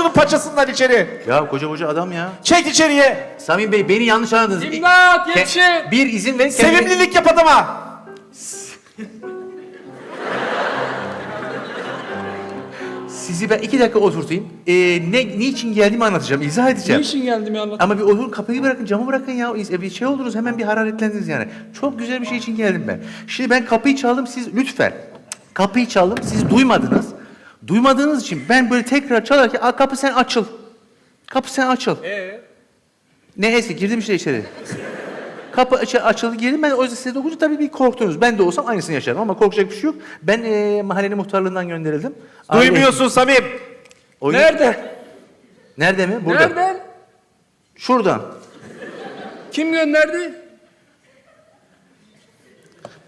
şunun paçasından içeri. Ya koca koca adam ya. Çek içeriye. Samim Bey beni yanlış anladınız. İmdat Ke- yetişin. Bir izin verin. kendime- Sevimlilik yap adama. Sizi ben iki dakika oturtayım. Ee, ne, niçin geldiğimi anlatacağım. izah edeceğim. işin geldi mi anlat. Ama bir oturun kapıyı bırakın, camı bırakın ya. E, Bir şey oldunuz hemen bir hararetlendiniz yani. Çok güzel bir şey için geldim ben. Şimdi ben kapıyı çaldım siz lütfen. Kapıyı çaldım siz duymadınız. Duymadığınız için ben böyle tekrar çalarken "Aa, kapı sen açıl. Kapı sen açıl. Ee? Neyse girdim işte içeri. Kapı aç açıldı girdim ben o yüzden size dokunca tabii bir korktunuz. Ben de olsam aynısını yaşarım ama korkacak bir şey yok. Ben e, mahallenin muhtarlığından gönderildim. Duymuyorsun Samim. Oyun- Nerede? Nerede mi? Burada. Nereden? Şuradan. Kim gönderdi?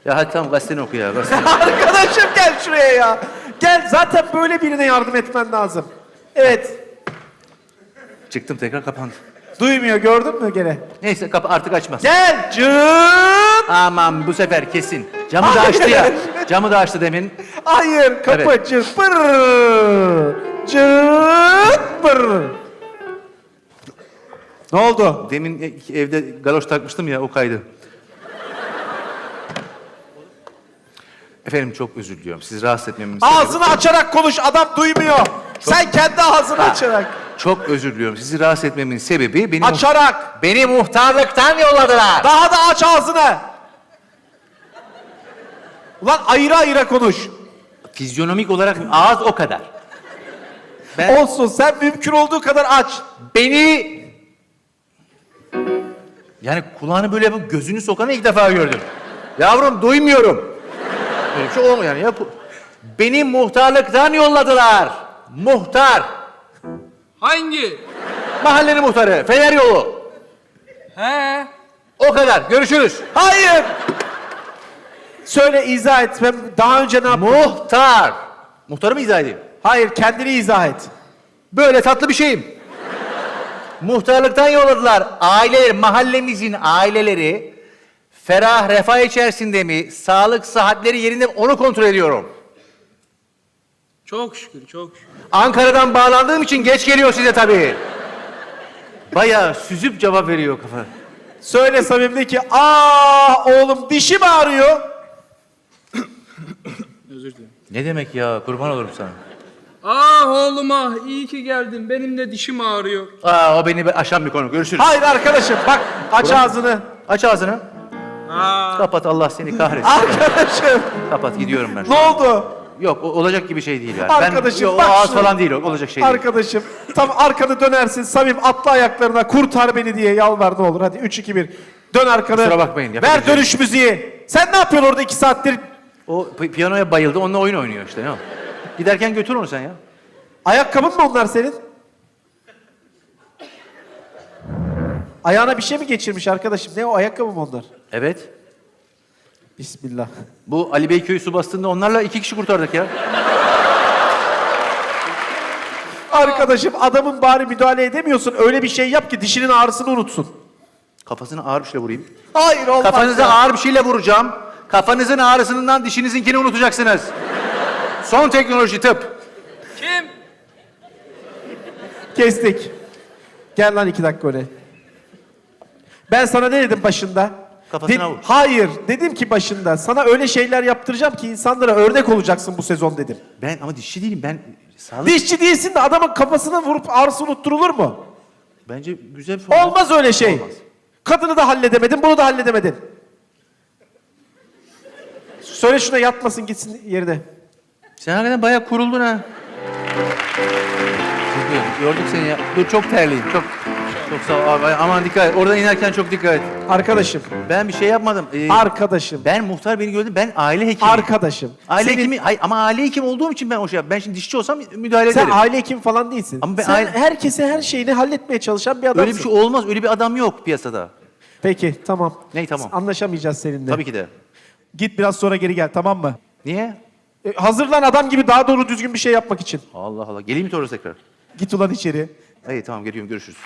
Ya hadi tamam gazeteni oku ya. Gazeteni. Arkadaşım gel şuraya ya. Gel zaten böyle birine yardım etmen lazım. Evet. Çıktım tekrar kapandı. Duymuyor gördün mü gene? Neyse kapı artık açmaz. Gel. Cıt. Aman bu sefer kesin. Camı da açtı ya. Camı da açtı demin. Hayır kapı Evet. cırt pırr. Cırt pırr. Ne oldu? Demin e- evde galoş takmıştım ya o kaydı. Efendim çok özür diliyorum. Sizi rahatsız etmemin sebebi- Ağzını açarak konuş adam duymuyor. Sen kendi ağzını açarak. Çok özür diliyorum. Sizi rahatsız etmemin sebebi beni Açarak. beni muhtarlıktan yolladılar. Daha da aç ağzını. Ulan ayıra ayıra konuş. Fizyonomik olarak ağız o kadar. Ben Olsun sen mümkün olduğu kadar aç. beni yani kulağını böyle yapıp gözünü sokanı ilk defa gördüm. Yavrum duymuyorum. Öyle bir şey olmuyor yani. Ya, beni muhtarlıktan yolladılar. Muhtar. Hangi? Mahallenin muhtarı. Fener yolu. He? O kadar. Görüşürüz. Hayır. Söyle izah et. Ben daha önce ne yaptım? Muhtar. Muhtarı mı izah edeyim? Hayır kendini izah et. Böyle tatlı bir şeyim. Muhtarlıktan yolladılar. Aileler, mahallemizin aileleri ferah, refah içerisinde mi, sağlık, sıhhatleri yerinde mi onu kontrol ediyorum. Çok şükür çok şükür. Ankara'dan bağlandığım için geç geliyor size tabii. Bayağı süzüp cevap veriyor kafa. Söyle Samim ki aa oğlum dişim ağrıyor. Özür dilerim. Ne demek ya kurban olurum sana. Ah oğlum ah iyi ki geldin. Benim de dişim ağrıyor. Aa o beni aşan bir konu. Görüşürüz. Hayır arkadaşım bak aç ağzını. Aç ağzını. Aa. Kapat Allah seni kahretsin. Arkadaşım Kapat gidiyorum ben. ne oldu? Yok o- olacak gibi şey değil yani. Arkadaşım, ben, bak o ağız şuna. falan değil o. Olacak şey değil. Arkadaşım tam arkanı dönersin Samim atla ayaklarına kurtar beni diye yalvar ne olur. Hadi 3 2 1. Dön arkanı. Kusura bakmayın, Ver yapabileceğim. dönüş müziği. Sen ne yapıyorsun orada 2 saattir? O pi- piyanoya bayıldı. Onunla oyun oynuyor işte. Ne o? Giderken götür onu sen ya. Ayakkabın mı onlar senin? Ayağına bir şey mi geçirmiş arkadaşım? Ne o ayakkabı mı onlar? Evet. Bismillah. Bu Ali Beyköy su bastığında onlarla iki kişi kurtardık ya. Arkadaşım adamın bari müdahale edemiyorsun. Öyle bir şey yap ki dişinin ağrısını unutsun. Kafasına ağır bir şeyle vurayım. Hayır olmaz. Kafanıza ya. ağır bir şeyle vuracağım. Kafanızın ağrısından dişinizinkini unutacaksınız. Son teknoloji tıp. Kim? Kestik. Gel lan iki dakika öyle. Ben sana ne dedim başında? Kafasına vur. Hayır. Dedim ki başında sana öyle şeyler yaptıracağım ki insanlara örnek olacaksın bu sezon dedim. Ben ama dişçi değilim. Ben sağlık... Dişçi değilsin de adamın kafasına vurup ağrısı unutturulur mu? Bence güzel bir. Olmaz öyle şey. Olmaz. Kadını da halledemedin, bunu da halledemedin. Söyle şuna yatmasın gitsin yerine. Sen hakikaten bayağı kuruldun ha. Yorduk seni ya. Dur çok terliyim. Çok çok sağ ol. Abi, Aman dikkat et. Oradan inerken çok dikkat et. Arkadaşım, Ben bir şey yapmadım. Ee, arkadaşım, ben muhtar beni gördü. Ben aile hekimiyim. arkadaşım. Aile Senin- hekimi, hayır, ama aile hekimi olduğum için ben o şey yap. Ben şimdi dişçi olsam müdahale Sen ederim. aile hekim falan değilsin. Ama ben Sen aile- herkese her şeyini halletmeye çalışan bir adamsın. Öyle bir şey olmaz. Öyle bir adam yok piyasada. Peki, tamam. Ney, tamam? Anlaşamayacağız seninle. Tabii ki de. Git biraz sonra geri gel, tamam mı? Niye? E, hazırlan adam gibi daha doğru düzgün bir şey yapmak için. Allah Allah. Geleyim mi Torres tekrar? Git ulan içeri. İyi tamam geliyorum görüşürüz.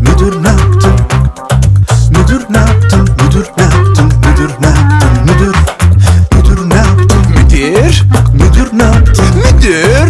Müdür ne yaptın? Müdür ne yaptın? Müdür ne yaptın? Müdür ne yaptın? Müdür Müdür ne yaptın? Müdür Müdür, ne yaptı? Müdür,